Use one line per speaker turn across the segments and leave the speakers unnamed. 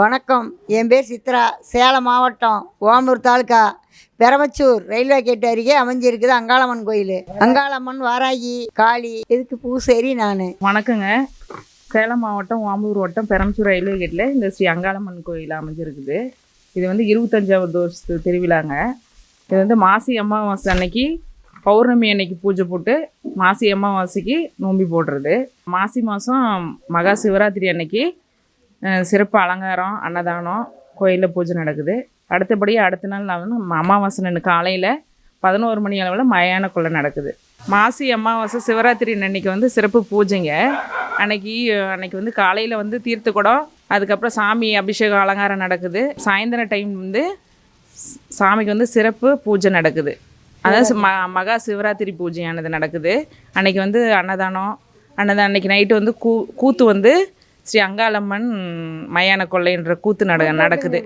வணக்கம் என் பேர் சித்ரா சேலம் மாவட்டம் ஓமலூர் தாலுக்கா பெரமச்சூர் ரயில்வே கேட் அருகே அமைஞ்சிருக்குது அங்காளம்மன் கோயில் அங்காளம்மன் வாராகி காளி இதுக்கு பூசேரி நான்
வணக்கங்க சேலம் மாவட்டம் ஓமலூர் வட்டம் பெரமச்சூர் ரயில்வே கேட்டில் இந்த ஸ்ரீ அங்காளம்மன் கோயில் அமைஞ்சிருக்குது இது வந்து இருபத்தஞ்சாவது வருஷத்து திருவிழாங்க இது வந்து மாசி அமாவாசை அன்னைக்கு பௌர்ணமி அன்னைக்கு பூஜை போட்டு மாசி அமாவாசைக்கு நோம்பி போடுறது மாசி மாதம் மகா சிவராத்திரி அன்னைக்கு சிறப்பு அலங்காரம் அன்னதானம் கோயிலில் பூஜை நடக்குது அடுத்தபடி அடுத்த நாள் நான் வந்து அமாவாசை நின்று காலையில் பதினோரு மணி அளவில் மயான கொள்ளை நடக்குது மாசி அமாவாசை சிவராத்திரி அன்னைக்கு வந்து சிறப்பு பூஜைங்க அன்னைக்கு அன்னைக்கு வந்து காலையில் வந்து தீர்த்து குடம் அதுக்கப்புறம் சாமி அபிஷேகம் அலங்காரம் நடக்குது சாயந்தர டைம் வந்து சாமிக்கு வந்து சிறப்பு பூஜை நடக்குது அதாவது ம மகா சிவராத்திரி பூஜையானது நடக்குது அன்னைக்கு வந்து அன்னதானம் அன்னதான் அன்னைக்கு நைட்டு வந்து கூ கூத்து வந்து ஸ்ரீ அங்காளம்மன் மயான கொள்ளைன்ற என்ற கூத்து நட நடக்குது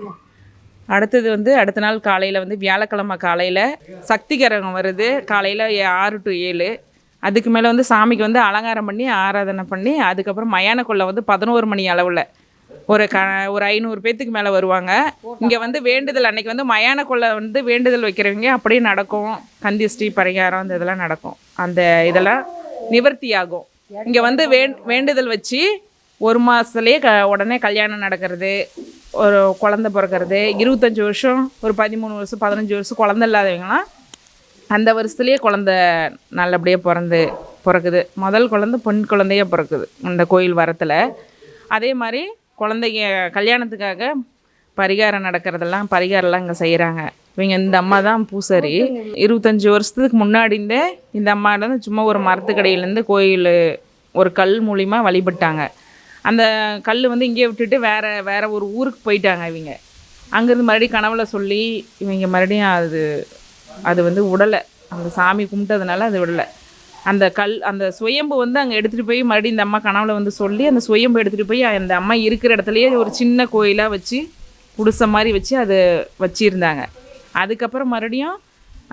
அடுத்தது வந்து அடுத்த நாள் காலையில் வந்து வியாழக்கிழமை காலையில் சக்தி வருது காலையில் ஆறு டு ஏழு அதுக்கு மேலே வந்து சாமிக்கு வந்து அலங்காரம் பண்ணி ஆராதனை பண்ணி அதுக்கப்புறம் மயான கொள்ளை வந்து பதினோரு மணி அளவில் ஒரு க ஒரு ஐநூறு பேத்துக்கு மேலே வருவாங்க இங்கே வந்து வேண்டுதல் அன்னைக்கு வந்து மயான கொள்ளை வந்து வேண்டுதல் வைக்கிறவங்க அப்படியே நடக்கும் கந்தி ஸ்ரீ பரிகாரம் அந்த இதெல்லாம் நடக்கும் அந்த இதெல்லாம் நிவர்த்தி ஆகும் இங்கே வந்து வேண் வேண்டுதல் வச்சு ஒரு மாதத்துலேயே க உடனே கல்யாணம் நடக்கிறது ஒரு குழந்த பிறக்கிறது இருபத்தஞ்சி வருஷம் ஒரு பதிமூணு வருஷம் பதினஞ்சு வருஷம் குழந்த இல்லாதவங்களாம் அந்த வருஷத்துலேயே குழந்த நல்லபடியாக பிறந்து பிறக்குது முதல் குழந்த பெண் குழந்தையாக பிறக்குது இந்த கோயில் வரத்தில் அதே மாதிரி குழந்தைங்க கல்யாணத்துக்காக பரிகாரம் நடக்கிறதெல்லாம் பரிகாரம்லாம் இங்கே செய்கிறாங்க இவங்க இந்த அம்மா தான் பூசாரி இருபத்தஞ்சி வருஷத்துக்கு முன்னாடிந்தே இந்த அம்மாவிலேருந்து சும்மா ஒரு மரத்துக்கடையிலேருந்து கோயில் ஒரு கல் மூலிமா வழிபட்டாங்க அந்த கல் வந்து இங்கே விட்டுட்டு வேறு வேறு ஒரு ஊருக்கு போயிட்டாங்க இவங்க அங்கேருந்து மறுபடியும் கனவுல சொல்லி இவங்க மறுபடியும் அது அது வந்து விடலை அந்த சாமி கும்பிட்டதுனால அது விடலை அந்த கல் அந்த சுயம்பு வந்து அங்கே எடுத்துகிட்டு போய் மறுபடியும் இந்த அம்மா கனவுல வந்து சொல்லி அந்த சுயம்பு எடுத்துகிட்டு போய் அந்த அம்மா இருக்கிற இடத்துலையே ஒரு சின்ன கோயிலாக வச்சு குடிசை மாதிரி வச்சு அதை வச்சுருந்தாங்க அதுக்கப்புறம் மறுபடியும்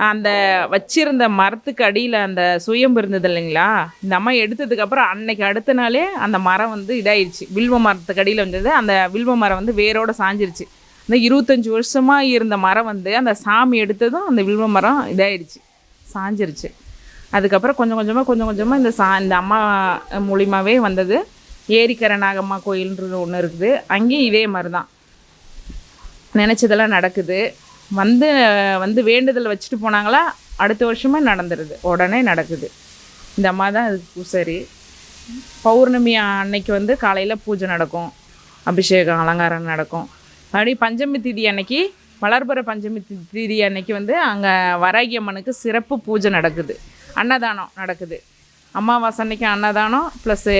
அந்த வச்சிருந்த மரத்துக்கு அடியில் அந்த சுயம்பு இருந்தது இல்லைங்களா இந்த அம்மா எடுத்ததுக்கப்புறம் அன்னைக்கு அடுத்த நாளே அந்த மரம் வந்து இதாயிடுச்சு வில்வ மரத்துக்கு அடியில் வந்தது அந்த வில்வ மரம் வந்து வேரோடு சாஞ்சிருச்சு அந்த இருபத்தஞ்சி வருஷமாக இருந்த மரம் வந்து அந்த சாமி எடுத்ததும் அந்த வில்வ மரம் இதாயிடுச்சு சாஞ்சிருச்சு அதுக்கப்புறம் கொஞ்சம் கொஞ்சமாக கொஞ்சம் கொஞ்சமாக இந்த சா இந்த அம்மா மூலியமாகவே வந்தது ஏரிக்கர நாகம்மா கோயில்ன்றது ஒன்று இருக்குது அங்கேயும் இதே மாதிரி தான் நினச்சதெல்லாம் நடக்குது வந்து வந்து வேண்டுதல் வச்சுட்டு போனாங்களா அடுத்த வருஷமாக நடந்துடுது உடனே நடக்குது இந்த அம்மா தான் அதுக்கு சரி பௌர்ணமி அன்னைக்கு வந்து காலையில் பூஜை நடக்கும் அபிஷேகம் அலங்காரம் நடக்கும் அப்படி பஞ்சமி தீதி அன்னைக்கு வளர்புற பஞ்சமி தீதி அன்னைக்கு வந்து அங்கே வராகி அம்மனுக்கு சிறப்பு பூஜை நடக்குது அன்னதானம் நடக்குது அம்மாவாசை அன்னைக்கு அன்னதானம் ப்ளஸ்ஸு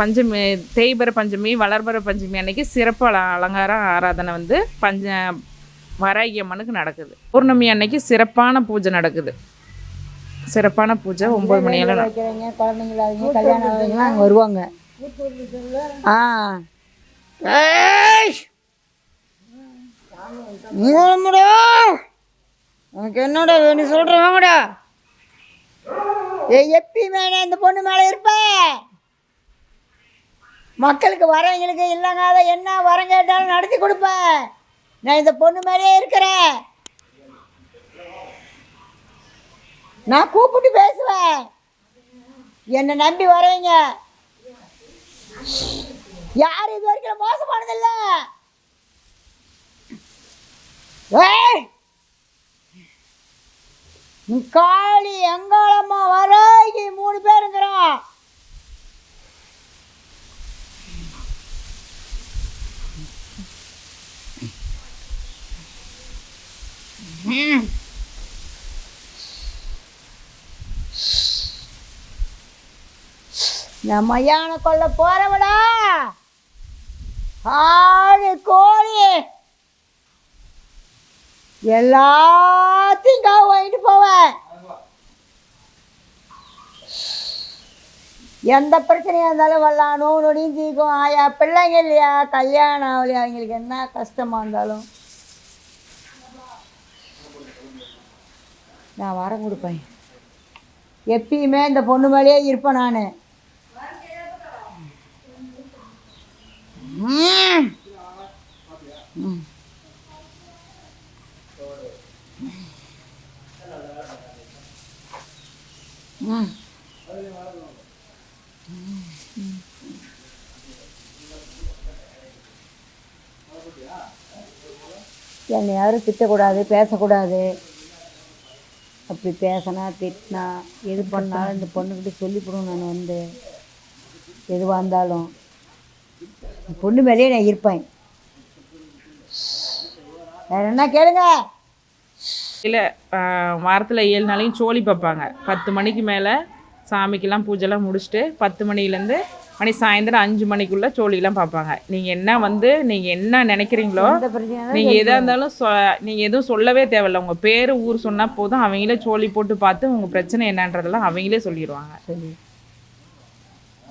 பஞ்சமி தேய்பர பஞ்சமி வளர்பர பஞ்சமி அன்னைக்கு சிறப்பு அல அலங்காரம் ஆராதனை வந்து பஞ்ச வராகி அம்மனுக்கு நடக்குது பௌர்ணமி அன்னைக்கு சிறப்பான பூஜை நடக்குது சிறப்பான பூஜை ஒன்பது மணியெல்லாம்
வருவாங்க ஆ உனக்கு என்னோட வேணும் சொல்கிற வாங்கடா எப்பயுமே இந்த பொண்ணு மேலே இருப்ப மக்களுக்கு வரவங்களுக்கு இல்லைங்க அதை என்ன வரம் கேட்டாலும் நடத்தி கொடுப்பேன் நான் இந்த பொண்ணு மாதிரியே இருக்கிறேன் நான் கூப்பிட்டு பேசுவேன் என்னை நம்பி வரவீங்க யார் இது வரைக்கும் மோசமானதில்ல காளி எங்கால நான் மயான கொள்ள போறவடா ஆடு கோழி எல்லாத்தையும் காவு வாங்கிட்டு போவேன் எந்த பிரச்சனையாக இருந்தாலும் வரலாம் நோவு நொடியும் தீக்கும் ஆயா பிள்ளைங்க இல்லையா கல்யாணம் ஆகலையா அவங்களுக்கு என்ன கஷ்டமாக இருந்தாலும் நான் வரம் கொடுப்பேன் எப்பயுமே இந்த பொண்ணு மேலேயே இருப்பேன் நான் என்னை யாரும் திட்டக்கூடாது பேசக்கூடாது அப்படி பேசினா திட்டினா எது பண்ணாலும் இந்த பொண்ணுக்கிட்ட சொல்லிவிடும் நான் வந்து எதுவாக இருந்தாலும் பொண்ணு மேலேயே நான் இருப்பேன் வேற என்ன கேளுங்க
இல்லை வாரத்தில் ஏழு நாளையும் சோழி பார்ப்பாங்க பத்து மணிக்கு மேலே சாமிக்கெல்லாம் பூஜைலாம் முடிச்சுட்டு பத்து மணிலேருந்து மணி சாயந்தரம் அஞ்சு மணிக்குள்ளே சோழிலாம் பார்ப்பாங்க நீங்கள் என்ன வந்து நீங்கள் என்ன நினைக்கிறீங்களோ நீங்கள் எதாக இருந்தாலும் சொ நீங்கள் எதுவும் சொல்லவே தேவையில்ல உங்கள் பேர் ஊர் சொன்னால் போதும் அவங்களே சோழி போட்டு பார்த்து உங்கள் பிரச்சனை என்னன்றதெல்லாம் அவங்களே சொல்லிடுவாங்க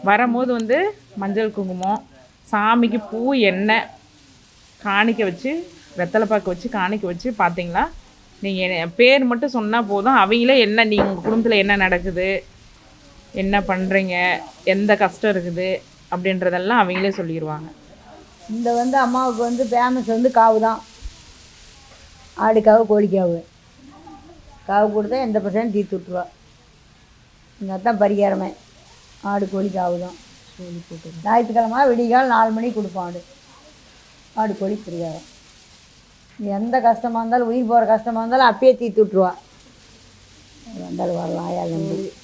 வரும்போது வந்து மஞ்சள் குங்குமம் சாமிக்கு பூ எண்ணெய் காணிக்க வச்சு வெத்தலை பாக்க வச்சு காணிக்க வச்சு பார்த்தீங்களா நீங்கள் பேர் மட்டும் சொன்னால் போதும் அவங்களே என்ன நீங்கள் உங்கள் குடும்பத்தில் என்ன நடக்குது என்ன பண்ணுறீங்க எந்த கஷ்டம் இருக்குது அப்படின்றதெல்லாம் அவங்களே சொல்லிடுவாங்க
இந்த வந்து அம்மாவுக்கு வந்து ஃபேமஸ் வந்து காவு தான் ஆடுக்காவு கோழிக்காவு காவு கொடுத்தா எந்த பிரச்சனையும் தீர்த்து விட்ருவா இங்கே தான் பரிகாரமே ஆடு கோழிக்காவு தான் கோழி போட்டு ஞாயிற்றுக்கிழமை விடிகால் நாலு மணிக்கு கொடுப்போம் ஆடு ஆடு கோழி பிரியாரம் எந்த கஷ்டமாக இருந்தாலும் உயிர் போகிற கஷ்டமாக இருந்தாலும் அப்பயே தீர்த்து விட்ருவா வந்தாலும் வரலாம் ஏழு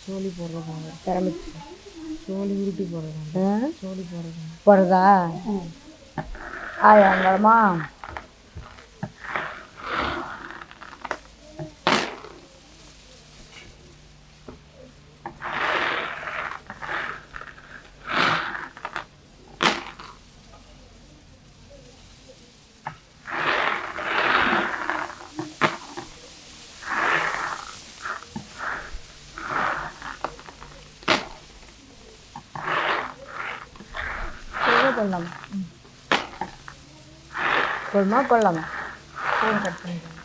சோழி போடுறதாங்க திறமைச்சு சோழி உருட்டி
போடுறதாங்க
சோழி போடுறதாங்க
போடுறதா ஆயா வரமா கொள்ளலாம் கொள்ளமா கொள்ளலாம் ஃபோன் கட் பண்ணிக்கலாம்